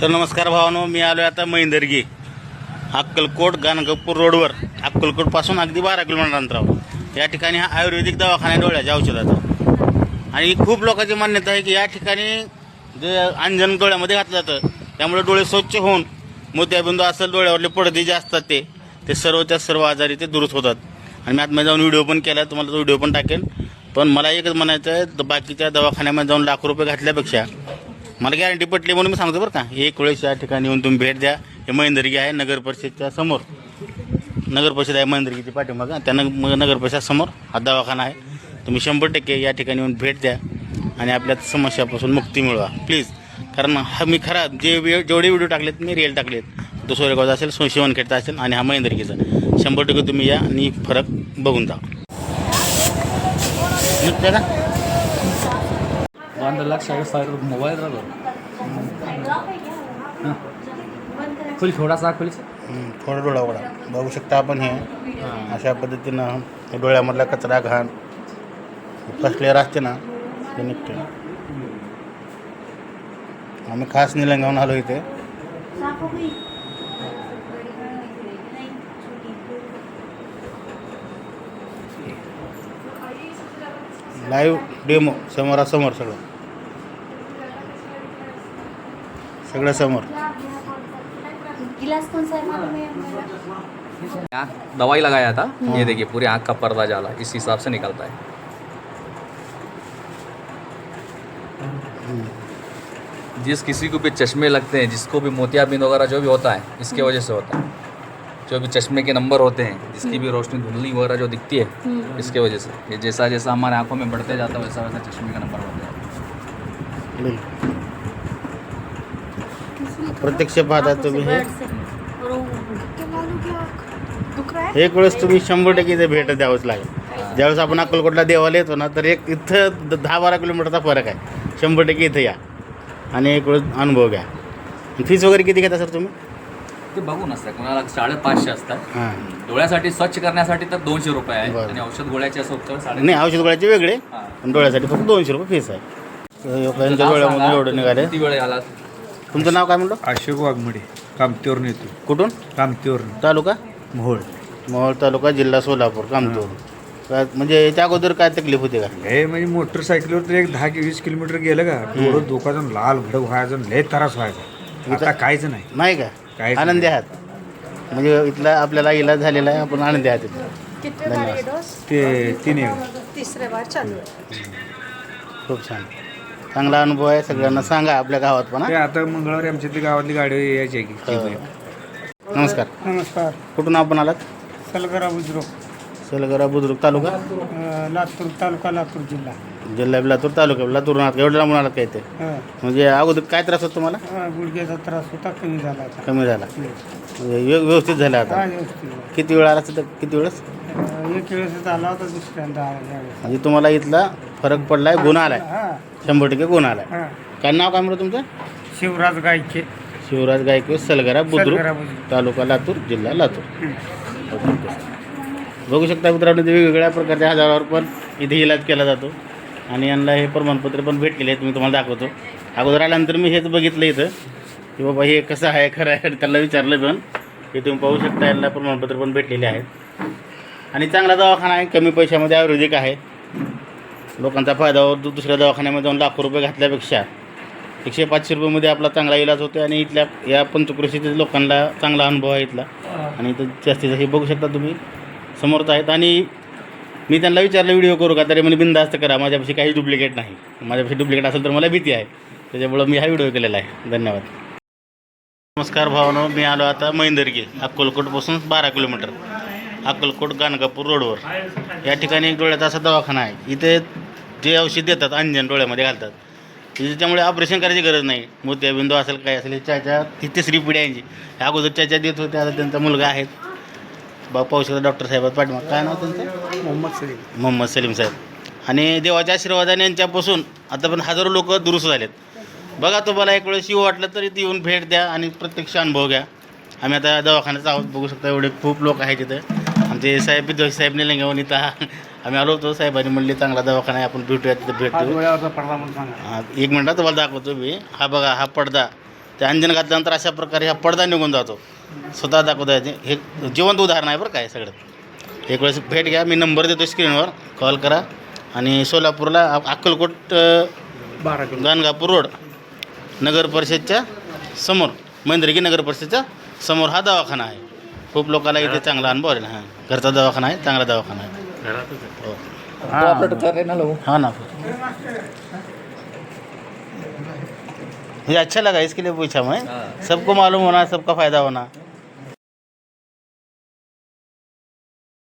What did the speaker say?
तर नमस्कार भावानो मी आलो आता महिंदरगी अक्कलकोट गाणगापूर रोडवर. अक्कलकोटपासून अगदी बारा किलोमीटर अंतरावर. या ठिकाणी हा आयुर्वेदिक दवाखाना आहे डोळ्याच्या औषधाचा. आणि खूप लोकांची मान्यता आहे की या ठिकाणी जे अंजन डोळ्यामध्ये घातलं जातं त्यामुळे डोळे स्वच्छ होऊन मोत्याबिंदू असेल डोळ्यावरले पडदे जे असतात ते ते सर्वच्या सर्व आजारी ते दुरुस्त होतात. आणि मी आतमध्ये जाऊन व्हिडिओ पण केला तुम्हाला तो व्हिडिओ पण टाकेन. पण मला एकच म्हणायचं आहे बाकीच्या दवाखान्यामध्ये जाऊन लाख रुपये घातल्यापेक्षा मला गॅरंटी पटली म्हणून मी सांगतो बरं का. एक वेळेस या ठिकाणी येऊन तुम्ही भेट द्या. हे महेंद्रगी आहे नगर परिषदच्या समोर. नगर परिषद आहे महेंदर्गीची पाठीमागं. त्या नग मग नगर परिषदासमोर हा दवाखाना आहे. तुम्ही शंभर टक्के या ठिकाणी येऊन भेट द्या आणि आपल्या समस्यापासून मुक्ती मिळवा. प्लीज कारण हा मी खरा जे वेळ जेवढे व्हिडिओ टाकलेत मी रिअल टाकलेत. तो सोरेगावचा असेल सो- शिवणखेडचा असेल आणि हा महेंद्रगीचा शंभर टक्के तुम्ही या आणि फरक बघून जा. ಒಂದು ಲಕ್ಷ ಐವತ್ತು ಸಾವಿರ ಮೊಬೈಲ್ ಅದು खुली थोडा सा खुली हम्म, थोडा डोळा उघडा बघू शकता आपण हे अशा पद्धतीनं हे डोळ्यामधला कचरा घाण फर्स्ट लेअर असते ना ते निघते आम्ही खास निलंगावून आलो इथे लाईव्ह डेमो समोरासमोर सगळं सगळं समोर गिलास कौन सा है मालूम है. हमारा यहाँ दवाई लगाया था. ये देखिए पूरी आँख का पर्दा जाला. इस हिसाब से निकलता है. जिस किसी को भी चश्मे लगते हैं जिसको भी मोतियाबिंद वगैरह जो भी होता है इसके वजह से होता है। जो भी चश्मे के नंबर होते हैं जिसकी भी रोशनी धुंधली वगैरह जो दिखती है इसके वजह से। ये जैसा जैसा हमारे आँखों में बढ़ते जाता है वैसा वैसा चश्मे का नंबर बढ़ता है। प्रत्यक्ष पाहता तुम्ही. हे एक वेळेस तुम्ही शंभर टक्के इथे भेट द्यावंच लागेल. ज्यावेळेस आपण अक्कलकोटला देवाला येतो ना तर एक इथं द- दहा बारा किलोमीटरचा फरक आहे. शंभर टक्के इथं या. आणि एक वेळेस अनुभव घ्या. फीस वगैरे किती घेता सर तुम्ही? ते बघून असतं कोणाला साडेपाचशे असतात. हां. डोळ्यासाठी स्वच्छ करण्यासाठी तर दोनशे रुपये आहे. आणि औषध गोळ्याचे असं उपचार साडे नाही औषध गोळ्याचे वेगळे. हां. पण डोळ्यासाठी फक्त दोनशे रुपये फीस आहे. डोळ्यामधून एवढं निघाले किती वेळ आला? तुमचं नाव काय म्हणलं अशोक वाघमडे कामतीवरून येतो. कुठून? कामतीवरून. तालुका? मोहोळ. मोहोळ तालुका जिल्हा सोलापूर कामतूर काय म्हणजे याच्या अगोदर काय तकलीफ होती का? लय म्हणजे मोटरसायकलवर तर एक दहा की वीस किलोमीटर गेलं का? डोळं धोकाजून लाल भडक व्हायचं लय त्रास व्हायचा. आता काहीच नाही. नाही का? काहीच आनंदी आहात. म्हणजे इथला आपल्याला इलाज झालेला आहे आपण आनंदी आहात इथं. डोज ते तिन्ही वेळा. तीसरे बार चालू. है खूप छान. चांगला अनुभव आहे सगळ्यांना सांगा आपल्या गावात पण ते हा. आता मंगळवारी आमच्या इथली गावातली गाडी यायची आहे की हो. नमस्कार. नमस्कार. कुठून आपण आलात? सलगरा बुजुर्ग सलगरा बुद्रुक तालुका? अ, लातूर तालुका लातूर जिल्हा. जिल्हा लातूर तालुका लातूर आहात एवढं लांबून आलात काय ते? अ, म्हणजे अगोदर काय त्रास होतो तुम्हाला? अ, गुडघ्याचा त्रास होता कमी झाला आता कमी झाला. व्य- व्यवस्थित झाला आता. व्यवस्थित. किती वेळ आला तर किती वेळेस? अ, एक वेळेस आला होता दुसऱ्यांदा आला. म्हणजे तुम्हाला इथला फरक पडलाय गुण आलाय. हा. शंभर टक्के गुण आलाय. हा. काय नाव काय म्हणलं तुमचं? शिवराज गायके. शिवराज गायकवाड सलगरा बुद्रुक सलगरा तालुका लातूर जिल्हा लातूर. बघू शकता मित्रांनो इथे वेगवेगळ्या प्रकारच्या आजारावर पण इथे इलाज केला जातो. आणि यांना हे प्रमाणपत्र पण भेटलेले आहेत मी तुम्हाला दाखवतो. अगोदर आल्यानंतर मी हेच बघितलं इथं. की बाबा हे कसं आहे खरं आहे त्यांना विचारलं पण की तुम्ही पाहू शकता यांना प्रमाणपत्र पण भेटलेले आहेत. आणि चांगला दवाखाना आहे कमी पैशामध्ये आयुर्वेदिक आहे. लोकांचा फायदा होतो दुसऱ्या दवाखान्यामध्ये जाऊन लाखो रुपये घातल्यापेक्षा. एकशे पाचशे रुपयेमध्ये आपला चांगला इलाज होतो आणि इथल्या या पंचकृषीतील लोकांना चांगला अनुभव आहे इथला. आणि इथं जास्तीत जास्त हे बघू शकता तुम्ही. समोरच आहेत आणि मी त्यांना विचारलं व्हिडिओ करू का? तरी म्हणजे बिंदास्त करा माझ्यापाशी काही डुप्लिकेट नाही. माझ्यापाशी डुप्लिकेट असेल तर मला भीती आहे. त्याच्यामुळं मी हा व्हिडिओ केलेला आहे. धन्यवाद. नमस्कार भावनो मी आलो आता मैंदर्गी अक्कलकोटपासून बारा किलोमीटर. अक्कलकोट गाणगापूर रोडवर. या ठिकाणी एक डोळ्याचा असा दवाखाना आहे. इथे जे औषध देतात अंजन डोळ्यामध्ये घालतात. त्याच्यामुळे ऑपरेशन करायची गरज नाही. मोत्याबिंदू असेल काय असेल चाच्या ही तिसरी पिढी आहे यांची अगोदर चाच्या देत होते आता त्यांचा मुलगा आहेत बा पाहू शकता डॉक्टर साहेब पाठीमाग काय नाव त्यांचं मोहम्मद सलीम. मोहम्मद सलीम साहेब. आणि देवाच्या आशीर्वादाने यांच्यापासून आता पण हजारो लोक दुरुस्त झालेत. बघा तुम्हाला एक वेळेस येऊ वाटलं तर इथे येऊन भेट द्या आणि प्रत्यक्ष अनुभव घ्या. आम्ही आता दवाखान्यात आहोत बघू शकता एवढे खूप लोक आहेत इथं. आमचे साहेब विद्वेष साहेब निलंगावून इथं आम्ही आलो होतो साहेबांनी म्हणले चांगला दवाखाना आहे आपण भेटूया तिथं भेट. देऊ हा, एक मिनटात तुम्हाला दाखवतो मी. हा बघा हा पडदा. ते अंजन घातल्यानंतर अशा प्रकारे हा पडदा निघून जातो. स्वतः दाखवता येते हे जिवंत उदाहरण आहे बरं काय सगळं. एक वेळेस भेट घ्या. मी नंबर देतो स्क्रीनवर. कॉल करा. आणि सोलापूरला अक्कलकोट अ, गाणगापूर रोड. नगर परिषदच्या समोर महेंद्रगी नगर परिषदच्या समोर हा दवाखाना आहे. खूप लोकांना इथे चांगला अनुभव आहे. हां घरचा दवाखाना आहे चांगला दवाखाना आहे. हो. हैं. ना लोग हाँ ना. मुझे अच्छा लगा इसके लिए पूछा मैं। सबको मालूम होना सबका फ़ायदा होना।